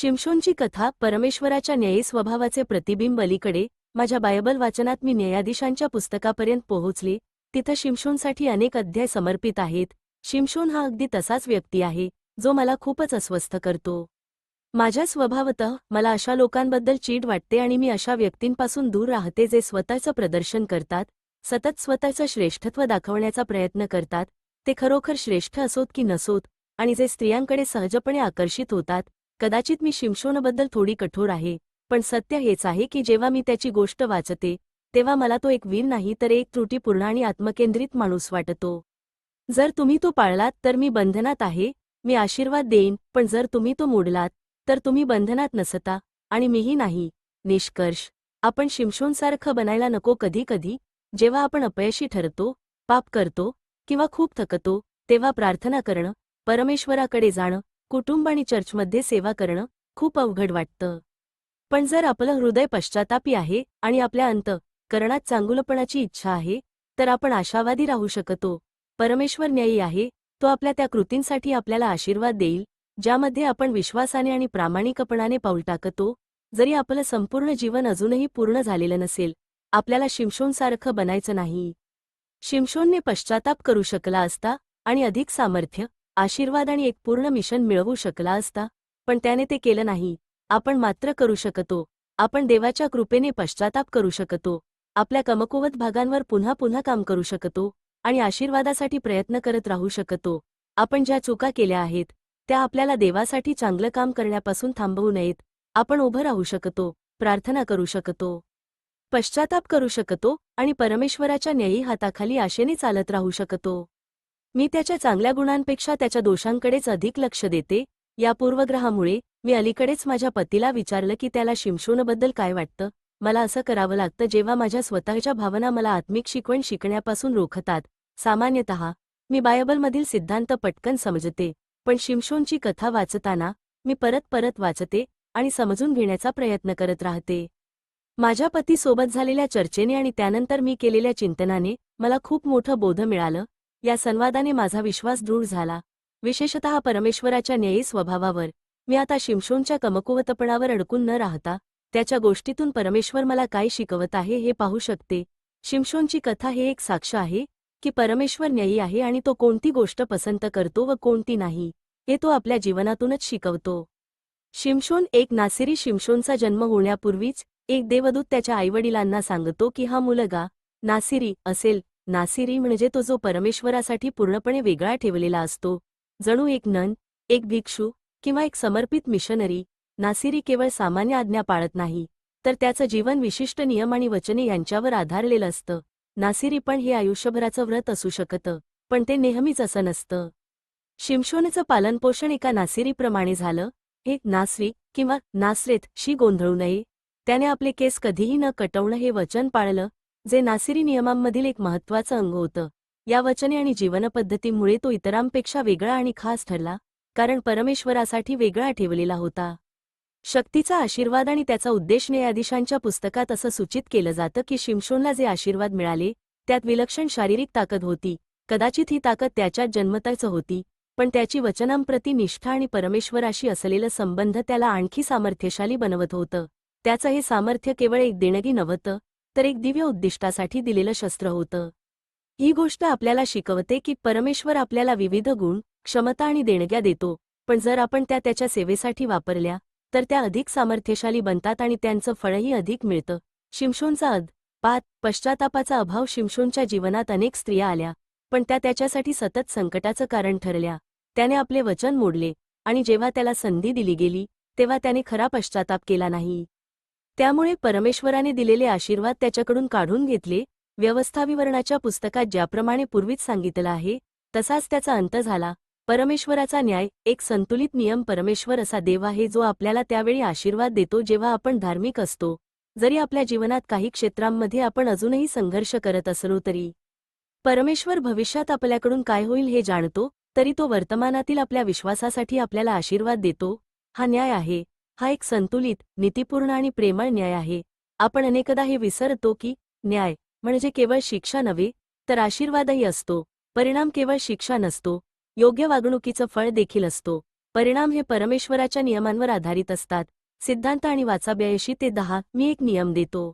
शिमशोनची कथा परमेश्वराच्या न्यायी स्वभावाचे प्रतिबिंब अलीकडे माझ्या बायबल वाचनात मी न्यायाधीशांच्या पुस्तकापर्यंत पोहोचले. तिथं शिमशोनसाठी अनेक अध्याय समर्पित आहेत. शिमशोन हा अगदी तसाच व्यक्ती आहे जो मला खूपच अस्वस्थ करतो. माझ्या स्वभावतः मला अशा लोकांबद्दल चीड वाटते आणि मी अशा व्यक्तींपासून दूर राहते जे स्वतःचं प्रदर्शन करतात सतत स्वतःचं श्रेष्ठत्व दाखवण्याचा प्रयत्न करतात ते खरोखर श्रेष्ठ असोत की नसोत आणि जे स्त्रियांकडे सहजपणे आकर्षित होतात कदाचित मी शिमशोनबद्दल थोडी कठोर आहे पण सत्य हेच आहे की जेव्हा मी त्याची गोष्ट वाचते तेव्हा मला तो एक वीर नाही तर एक त्रुटीपूर्ण आणि आत्मकेंद्रित माणूस वाटतो. जर तुम्ही तो पाळलात तर मी बंधनात आहे मी आशीर्वाद देईन पण जर तुम्ही तो मोडलात तर तुम्ही बंधनात नसता आणि मीही नाही. निष्कर्ष. आपण शिमशोनसारखं बनायला नको कधी कधी जेव्हा आपण अपयशी ठरतो पाप करतो किंवा खूप थकतो तेव्हा प्रार्थना करणं परमेश्वराकडे जाणं कुटुंब आणि चर्चमध्ये सेवा करणं खूप अवघड वाटतं. पण जर आपलं हृदय पश्चातापी आहे आणि आपल्या अंत करणात चांगुलपणाची इच्छा आहे तर आपण आशावादी राहू शकतो. परमेश्वर न्यायी आहे तो आपल्या त्या कृतींसाठी आपल्याला आशीर्वाद देईल ज्यामध्ये आपण विश्वासाने आणि प्रामाणिकपणाने पाऊल टाकतो. जरी आपलं संपूर्ण जीवन अजूनही पूर्ण झालेलं नसेल आपल्याला शिमशोनसारखं बनायचं नाही. शिमशोनने पश्चाताप करू शकला असता आणि अधिक सामर्थ्य आशीर्वाद आणि एक पूर्ण मिशन मिळवू शकला असता पण त्याने ते केलं नाही. आपण मात्र करू शकतो. आपण देवाच्या कृपेने पश्चाताप करू शकतो. आपल्या कमकुवत भागांवर पुन्हा पुन्हा काम करू शकतो आणि आशीर्वादासाठी प्रयत्न करत राहू शकतो. आपण ज्या चुका केल्या आहेत त्या आपल्याला देवासाठी चांगलं काम करण्यापासून थांबवू नयेत. आपण उभं राहू शकतो प्रार्थना करू शकतो पश्चाताप करू शकतो आणि परमेश्वराच्या न्यायी हाताखाली आशेने चालत राहू शकतो. मी त्याच्या चांगल्या गुणांपेक्षा त्याच्या दोषांकडेच अधिक लक्ष देते या पूर्वग्रहामुळे मी अलीकडेच माझ्या पतीला विचारलं की त्याला शिमशोनबद्दल काय वाटतं? मला असं करावं लागतं जेव्हा माझ्या स्वतःच्या भावना मला आत्मिक शिकवण शिकण्यापासून रोखतात. सामान्यतः मी बायबलमधील सिद्धांत पटकन समजते पण शिमशोनची कथा वाचताना मी परत परत वाचते आणि समजून घेण्याचा प्रयत्न करत राहते. माझ्या पतीसोबत झालेल्या चर्चेने आणि त्यानंतर मी केलेल्या चिंतनाने मला खूप मोठं बोध मिळालं या संवादाने माझा विश्वास दृढ झाला. विशेषतः परमेश्वराच्या न्यायी स्वभावावर. मी आता शिमशोनच्या कमकुवतपणावर अडकून न राहता त्याच्या गोष्टीतून परमेश्वर मला काय शिकवत आहे हे पाहू शकते. शिमशोनची कथा हे एक साक्ष आहे की परमेश्वर न्यायी आहे आणि तो कोणती गोष्ट पसंत करतो व कोणती नाही हे तो आपल्या जीवनातूनच शिकवतो. शिमशोन एक नासिरी शिमशोनचा जन्म होण्यापूर्वीच एक देवदूत त्याच्या आईवडिलांना सांगतो की हा मुलगा नासिरी असेल नासिरी म्हणजे तो जो परमेश्वरासाठी पूर्णपणे वेगळा ठेवलेला असतो. जणू एक नन एक भिक्षू किंवा एक समर्पित मिशनरी नासिरी केवळ सामान्य आज्ञा पाळत नाही तर त्याचं जीवन विशिष्ट नियम आणि वचने यांच्यावर आधारलेलं असतं. नासिरी पण हे आयुष्यभराचं व्रत असू शकतं पण ते नेहमीच असं नसतं. शिमशोनचं पालनपोषण एका नासिरीप्रमाणे झालं हे नासरी किंवा नासरेत शी गोंधळू नये त्याने आपले केस कधीही न कटवणं हे वचन पाळलं जे नासिरी नियमांमधील एक महत्त्वाचं अंग होतं. या वचने आणि जीवनपद्धतीमुळे तो इतरांपेक्षा वेगळा आणि खास ठरला कारण परमेश्वरासाठी वेगळा ठेवलेला होता. शक्तीचा आशीर्वाद आणि त्याचा उद्देश न्यायाधीशांच्या पुस्तकात असं सूचित केलं जातं की शिमशोनला जे आशीर्वाद मिळाले त्यात विलक्षण शारीरिक ताकद होती. कदाचित ही ताकद त्याच्यात जन्मताच होती पण त्याची वचनांप्रती निष्ठा आणि परमेश्वराशी असलेलं संबंध त्याला आणखी सामर्थ्यशाली बनवत होतं. त्याचं हे सामर्थ्य केवळ एक देणगी नव्हतं तर एक दिव्य उद्दिष्टासाठी दिलेलं शस्त्र होतं. ही गोष्ट आपल्याला शिकवते की परमेश्वर आपल्याला विविध गुण क्षमता आणि देणग्या देतो पण जर आपण त्या त्याच्या सेवेसाठी वापरल्या तर त्या अधिक सामर्थ्यशाली बनतात आणि त्यांचं फळही अधिक मिळतं. शिमशोनचा अद पात पश्चातापाचा अभाव शिमशोनच्या जीवनात अनेक स्त्रिया आल्या पण त्या त्याच्यासाठी सतत संकटाचं कारण ठरल्या. त्याने आपले वचन मोडले आणि जेव्हा त्याला संधी दिली गेली तेव्हा त्याने खरा पश्चाताप केला नाही. त्यामुळे परमेश्वराने दिलेले आशीर्वाद त्याच्याकडून काढून घेतले व्यवस्थाविवरणाच्या पुस्तकात ज्याप्रमाणे पूर्वीच सांगितलं आहे तसाच त्याचा अंत झाला. परमेश्वराचा न्याय एक संतुलित नियम परमेश्वर असा देव आहे जो आपल्याला त्यावेळी आशीर्वाद देतो जेव्हा आपण धार्मिक असतो. जरी आपल्या जीवनात काही क्षेत्रांमध्ये आपण अजूनही संघर्ष करत असलो तरी परमेश्वर भविष्यात आपल्याकडून काय होईल हे जाणतो तरी तो वर्तमानातील आपल्या विश्वासासाठी आपल्याला आशीर्वाद देतो. हा न्याय आहे. हा एक संतुलित नीतिपूर्ण आणि प्रेमळ न्याय आहे. आपण अनेकदा हे विसरतो की न्याय म्हणजे केवळ शिक्षा नव्हे तर आशीर्वादही असतो. परिणाम केवळ शिक्षा नसतो. योग्य वागणुकीचं फळ देखील असतो. परिणाम हे परमेश्वराच्या नियमांवर आधारित असतात. सिद्धांत आणि वाचाब्याऐशी ते दहा मी एक नियम देतो.